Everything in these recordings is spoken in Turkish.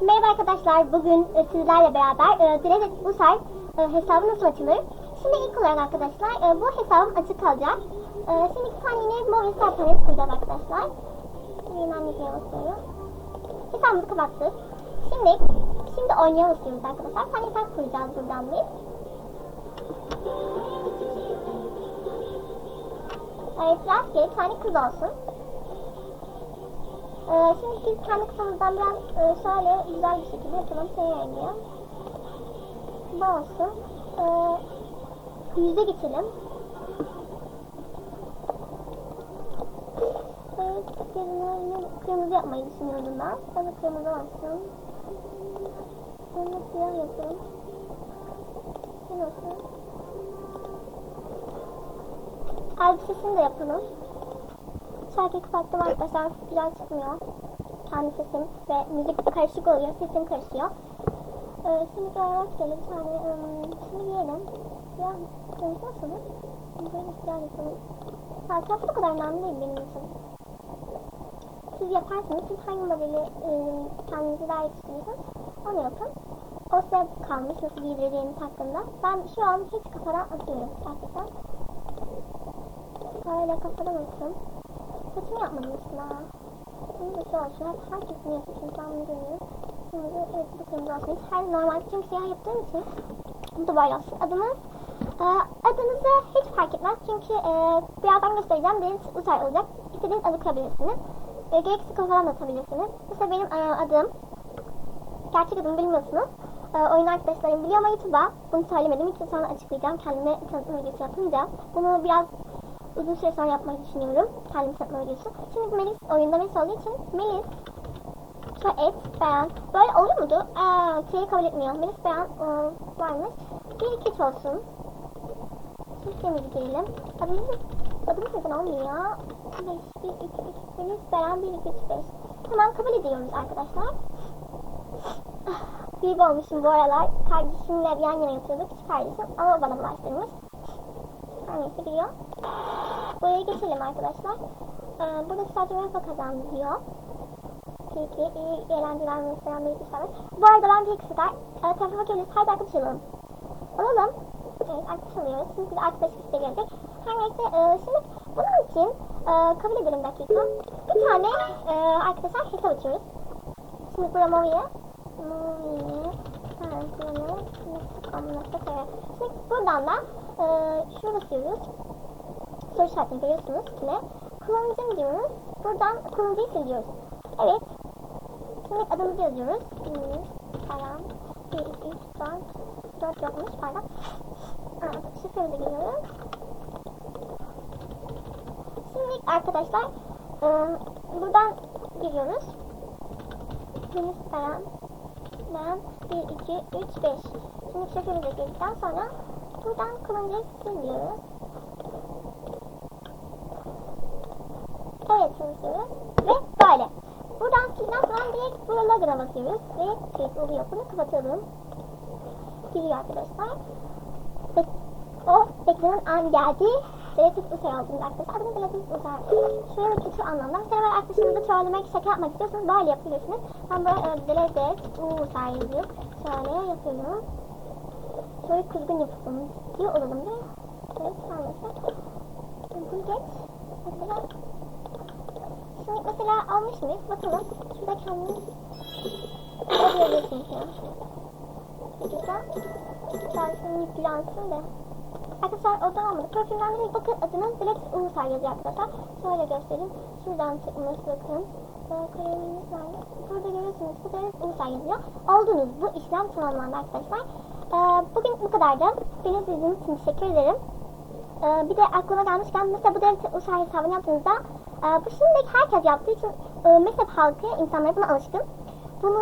Merhaba arkadaşlar. Bugün e, sizlerle beraber e, Dreaded User e, hesabı nasıl açılır? Şimdi ilk olarak arkadaşlar bu hesabım açık kalacak. Şimdi iki tane yine mor hesap paneli kuracağız arkadaşlar. Hemen yükleye basıyorum. Hesabımızı kapattık. Şimdi şimdi oynayalım istiyoruz arkadaşlar. Tane hesap kuracağız buradan biz. Evet, rastgele bir tane kız olsun. Ee, şimdi biz kendi kafamızdan biraz e, şöyle güzel bir şekilde yapalım. Şey diyor. Bu olsun. Ee, yüze geçelim. Evet, gözünü kırmızı yapmayı düşünüyordum ben. Sonra kırmızı olsun. Sonra siyah yapalım. Ne olsun? Elbisesini de yapalım. Şarkıyı kapattım arkadaşlar. Güzel çıkmıyor. Kendi sesim ve müzik karışık oluyor. Sesim karışıyor. Ee, şimdi bir tane ım, şunu giyelim. Ya kırmızı nasıl? Böyle siyah yapalım. Sarkısı bu kadar önemli değil benim için. Siz yaparsınız. Siz hangi modeli ım, kendinize daha yakıştırıyorsanız onu yapın. O size kalmış nasıl giydireceğiniz hakkında. Ben şu an hiç kafadan atıyorum gerçekten. Böyle kafadan atıyorum. Yapmadım işte ha. Bunu da. Hep herkesin yapıyor çünkü görüyorum. Kırmızı, evet bu kırmızı olsun. Her normal çünkü siyah yaptığım için bu da böyle olsun. Adınız, e, adınızı hiç fark etmez çünkü e, birazdan göstereceğim. Deniz Uzay olacak. İstediğiniz adı koyabilirsiniz. E, gereksiz kafadan da atabilirsiniz. Mesela benim e, adım, gerçek adımı bilmiyorsunuz. E, oyun arkadaşlarım biliyor ama YouTube'a bunu söylemedim. İki sonra açıklayacağım. Kendime tanıtma videosu yapınca. Bunu biraz uzun süre sonra yapmayı düşünüyorum. Kendimi satma videosu. Şimdi Melis oyunda Melis olduğu için Melis şu et, beğen. Böyle olur muydu? Eee, şeyi kabul etmiyor. Melis beğen e, varmış. Bir iki olsun. Sistemi girelim. Adımız, adımız neden olmuyor? 5, 1, 2, 3. Melis beğen 1, 2, 3, 5. Tamam kabul ediyoruz arkadaşlar. Büyük olmuşum bu aralar. Kardeşimle yan yana yatıyorduk. Küçük kardeşim ama bana bulaştırmış. Her neyse biliyor. Buraya geçelim arkadaşlar. Ee, burada sadece UEFA kazandı diyor. Peki iyi eğlenceler mesela bir işler. Bu arada ben bir kısıklar. E, telefona geliriz. Haydi arkadaş olalım. Olalım. Evet arkadaş. Şimdi bir arkadaş liste gelecek. Her neyse e, şimdi bunun için e, kabul edelim dakika. Bir tane e, arkadaşlar hesap açıyoruz. Şimdi buraya Movi'ye. Movi'ye. Şimdi buradan da e, şunu basıyoruz soru işaretini görüyorsunuz yine. Kullanıcı diyoruz? Buradan kullanıcıyı siliyoruz. Evet. Şimdi adımızı yazıyoruz. Hmm, Param. 1, 2, 3, 4. 4 yokmuş pardon. Evet, şifremize giriyoruz. Şimdi arkadaşlar ıı, buradan giriyoruz. Deniz Param. Ben 1, 2, 3, 5. Şimdi şifremize girdikten sonra buradan kullanıcıyı siliyoruz. Evet çalışıyoruz. Ve böyle. Buradan silden sonra direkt buraya logger'a basıyoruz. Ve şey oluyor. Bunu kapatalım. Giriyor arkadaşlar. Ve o beklenen an geldi. Deleted User aldınız arkadaşlar. Adını Deleted User. Şöyle kötü anlamda. Mesela böyle arkadaşınızı trollemek, şaka yapmak istiyorsanız böyle yapabilirsiniz. Ben böyle e, Deleted User yazıyorum. Şöyle yapıyorum. Şöyle kızgın yapalım diyor olalım mi? Evet, sen Bunu geç. Mesela Şimdi mesela almış mıyız? Bakalım. Şurada kendimiz yapabilirsiniz ya. Güzel. Şansın yüklensin de. Arkadaşlar oradan olmadı. Profilden direkt bakın adınız Dilek Ulusal yazıyor arkadaşlar. Şöyle göstereyim. Şuradan çıkmış bakın. Kalemimiz var. Burada görüyorsunuz. Bu Dilek Ulusal yazıyor. Oldunuz. Bu işlem tamamlandı arkadaşlar. Ee, bugün bu kadardı. Beni izlediğiniz için teşekkür ederim. Ee, bir de aklıma gelmişken mesela bu Dilek Ulusal hesabını yaptığınızda bu şimdilik herkes yaptığı için e, mezhep halkı insanlar buna alışkın. Bunu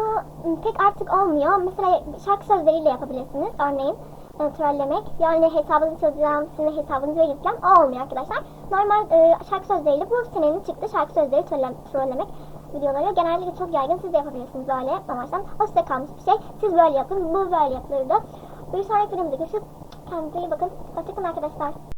ıı, pek artık olmuyor. Mesela şarkı sözleriyle yapabilirsiniz. Örneğin e, trollemek. Yani hesabınızı çalacağım, sizin hesabınızı verirken o olmuyor arkadaşlar. Normal e, şarkı sözleriyle bu senenin çıktı şarkı sözleri trolle, trollemek videoları. Genellikle çok yaygın. Siz de yapabilirsiniz böyle amaçtan. O size kalmış bir şey. Siz böyle yapın. Bu böyle yapılırdı. Bir sonraki videomda görüşürüz. Kendinize iyi bakın. Hoşçakalın arkadaşlar.